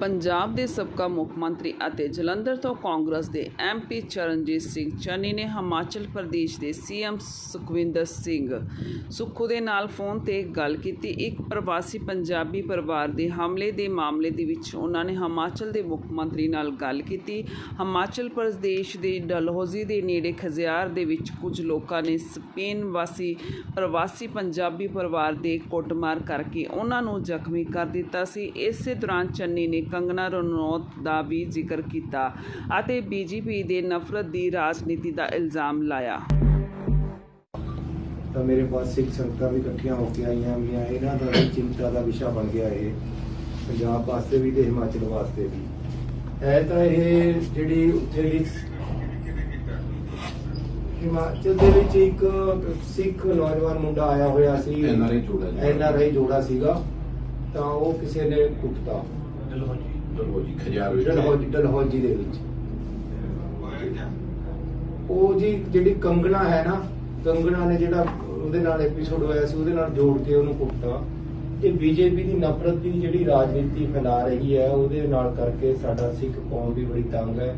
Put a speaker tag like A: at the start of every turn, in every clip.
A: ਪੰਜਾਬ ਦੇ ਸਾਬਕਾ ਮੁੱਖ ਮੰਤਰੀ ਅਤੇ ਜਲੰਧਰ ਤੋਂ ਕਾਂਗਰਸ ਦੇ ਐਮਪੀ ਚਰਨਜੀਤ ਸਿੰਘ ਚੰਨੀ ਨੇ ਹਿਮਾਚਲ ਪ੍ਰਦੇਸ਼ ਦੇ ਸੀਐਮ ਸੁਖਵਿੰਦਰ ਸਿੰਘ ਸੁੱਖੂ ਦੇ ਨਾਲ ਫੋਨ ਤੇ ਗੱਲ ਕੀਤੀ। ਇੱਕ ਪ੍ਰਵਾਸੀ ਪੰਜਾਬੀ ਪਰਿਵਾਰ ਦੇ ਹਮਲੇ ਦੇ ਮਾਮਲੇ ਦੇ ਵਿੱਚ ਉਹਨਾਂ ਨੇ ਹਿਮਾਚਲ ਦੇ ਮੁੱਖ ਮੰਤਰੀ ਨਾਲ ਗੱਲ ਕੀਤੀ। ਹਿਮਾਚਲ ਪ੍ਰਦੇਸ਼ ਦੇ ਡਲਹੌਜ਼ੀ ਦੇ ਨੇੜੇ ਖਜ਼ਿਆਰ ਦੇ ਵਿੱਚ ਕੁਝ ਲੋਕਾਂ ਨੇ ਸਪੇਨ ਵਾਸੀ ਪ੍ਰਵਾਸੀ ਪੰਜਾਬੀ ਪਰਿਵਾਰ ਦੇ ਕੁੱਟਮਾਰ ਕਰਕੇ ਉਹਨਾਂ ਨੂੰ ਜ਼ਖਮੀ ਕਰ ਦਿੱਤਾ ਸੀ। ਇਸੇ ਦੌਰਾਨ ਚੰਨੀ ਨੇ ਕੰਗਨਾ ਰਣੌਤ ਦਾ ਵੀ ਜ਼ਿਕਰ ਕੀਤਾ ਅਤੇ ਬੀਜੇਪੀ ਦੇ ਨਫ਼ਰਤ ਦੀ ਰਾਜਨੀਤੀ ਦਾ ਇਲਜ਼ਾਮ ਲਾਇਆ।
B: ਤਾਂ ਮੇਰੇ ਪਾਸ ਸਿੱਖ ਸੰਗਤਾਂ ਵੀ ਇਕੱਠੀਆਂ ਹੋ ਕੇ ਆਈਆਂ ਵੀਆਂ ਇਹਨਾਂ ਦਾ ਵੀ ਚਿੰਤਾ ਦਾ ਵਿਸ਼ਾ ਬਣ ਗਿਆ ਇਹ। ਪੰਜਾਬ ਵਾਸਤੇ ਵੀ ਤੇ ਹਿਮਾਚਲ ਵਾਸਤੇ ਵੀ। ਹੈ ਤਾਂ ਇਹ ਜਿਹੜੀ ਉੱਥੇ ਦੀ ਹਿਮਾਚਲ ਦੇ ਵਿੱਚ ਇੱਕ ਸਿੱਖ ਨੌਜਵਾਨ ਮੁੰਡਾ ਆਇਆ ਹੋਇਆ ਸੀ।
C: ਜੋੜਾ।
B: ਐਨਆਰਆਈ ਜੋੜਾ ਸੀਗਾ। ਤਾਂ ਉਹ ਕਿਸੇ ਨੇ ਕੁੱਟਤਾ।
C: ਦਲਹੌਜੀ ਖਜਾਰ ਵਿੱਚ।
B: ਡਲਹੌਜੀ ਡਲਹੌਜੀ ਦੇ ਵਿੱਚ। ਉਹ ਜੀ ਜਿਹੜੀ ਕੰਗਣਾ ਹੈ ਨਾ ਕੰਗਣਾ ਨੇ ਜਿਹੜਾ ਉਹਦੇ ਨਾਲ ਐਪੀਸੋਡ ਹੋਇਆ ਸੀ ਉਹਦੇ ਨਾਲ ਜੋੜ ਕੇ ਉਹਨੂੰ ਕੁੱਟਤਾ। ਇਹ ਬੀਜੇਪੀ ਦੀ ਨਫ਼ਰਤ ਦੀ ਜਿਹੜੀ ਰਾਜਨੀਤੀ ਫੈਲਾ ਰਹੀ ਹੈ ਉਹਦੇ ਨਾਲ ਕਰਕੇ ਸਾਡਾ ਸਿੱਖ ਕੌਮ ਵੀ ਬੜੀ ਤੰਗ ਹੈ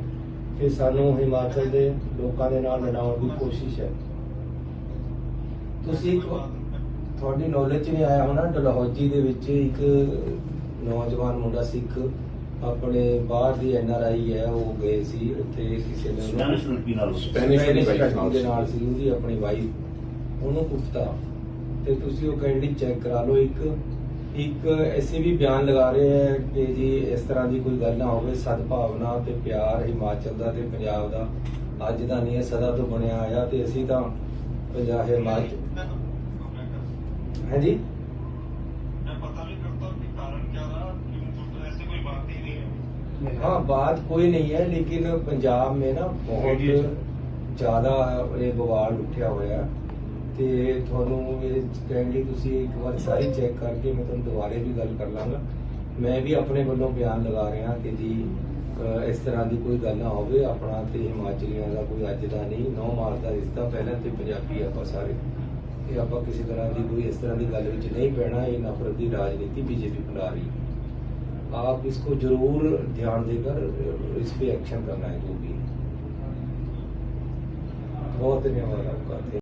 B: ਕਿ ਸਾਨੂੰ ਹਿਮਾਚਲ ਦੇ ਲੋਕਾਂ ਦੇ ਨਾਲ ਲੜਾਉਣ ਦੀ ਕੋਸ਼ਿਸ਼ ਹੈ। ਤੁਸੀਂ ਤੁਹਾਡੀ ਨੌਲੇਜ 'ਚ ਨਹੀਂ ਆਇਆ ਹੋਣਾ ਡਲਹੌਜੀ ਦੇ ਵਿੱਚ ਇੱਕ ਨੌਜਵਾਨ ਮੁੰਡਾ ਸਿੱਖ ਆਪਣੇ ਬਾਹਰ ਦੀ ਐਨਆਰਆਈ ਹੈ ਉਹ ਗਏ ਸੀ ਉੱਥੇ ਕਿਸੇ ਨੇ ਉਹਨੂੰ-
C: ਸਪੈਨਿਸ਼ ਨਾਲ
B: ਲੜਕੀ ਦੇ ਨਾਲ ਸੀ ਉਹਦੀ ਆਪਣੀ ਵਾਈਫ ਉਹਨੂੰ ਕੁੱਟਤਾ। ਤੇ ਤੁਸੀਂ ਉਹ ਕੈਂਡੀ ਚੈੱਕ ਕਰਾ ਲਓ ਇੱਕ ਇੱਕ ਐਸੇ ਵੀ ਬਿਆਨ ਲਗਾ ਰਹੇ ਹੈ ਕਿ ਜੀ ਇਸ ਤਰ੍ਹਾਂ ਦੀ ਕੋਈ ਗੱਲ ਨਾ ਹੋਵੇ ਸਦਭਾਵਨਾ ਤੇ ਪਿਆਰ ਹਿਮਾਚਲ ਦਾ ਤੇ ਪੰਜਾਬ ਦਾ ਅੱਜ ਦਾ ਨਹੀਂ ਹੈ ਸਦਾ ਤੋਂ ਬਣਿਆ ਆਇਆ ਤੇ ਅਸੀਂ ਤਾਂ ਪੰਜਾਬ ਹਿਮਾਚਲ ਹੈ
D: है
B: हाँ बात कोई नहीं है लेकिन पंजाब में ना बहुत ਜ਼ਿਆਦਾ ਇਹ ਬਵਾਲ ਉੱਠਿਆ ਹੋਇਆ ਤੇ ਤੁਹਾਨੂੰ ਇਹ ਕਹਿੰਦੀ ਤੁਸੀਂ ਇੱਕ ਵਾਰ ਸਾਰੀ ਚੈੱਕ ਕਰਕੇ ਮੈਂ ਤੁਹਾਨੂੰ ਦੁਬਾਰੇ ਵੀ ਗੱਲ ਕਰ ਲਾਂਗਾ ਮੈਂ ਵੀ ਆਪਣੇ ਵੱਲੋਂ ਬਿਆਨ ਲਗਾ ਰਿਹਾ ਕਿ ਜੀ ਅਹ ਇਸ ਤਰ੍ਹਾਂ ਦੀ ਕੋਈ ਗੱਲ ਨਾ ਹੋਵੇ ਆਪਣਾ ਤੇ ਹਿਮਾਚਲੀਆਂ ਦਾ ਕੋਈ ਅੱਜ ਦਾ ਨਹੀਂ ਨੌ ਮਾਰਚ ਦਾ ਰਿਸ਼ਤਾ ਪਹਿਲਾਂ ਤੇ ਪੰਜਾਬੀ ਆਪਾਂ ਸਾਰੇ ਇਹ ਆਪਾਂ ਕਿਸੇ ਤਰ੍ਹਾਂ ਦੀ ਕੋਈ ਇਸ ਤਰ੍ਹਾਂ ਦੀ ਗੱਲ ਵਿੱਚ ਨਹੀਂ ਪੈਣਾ ਇਹ ਨਫ਼ਰਤ ਦੀ ਰਾਜਨੀਤੀ बीजेपी फैला रही है आप इसको जरूर ध्यान देकर इस पे एक्शन करना है जो भी है बहुत धन्यवाद आपका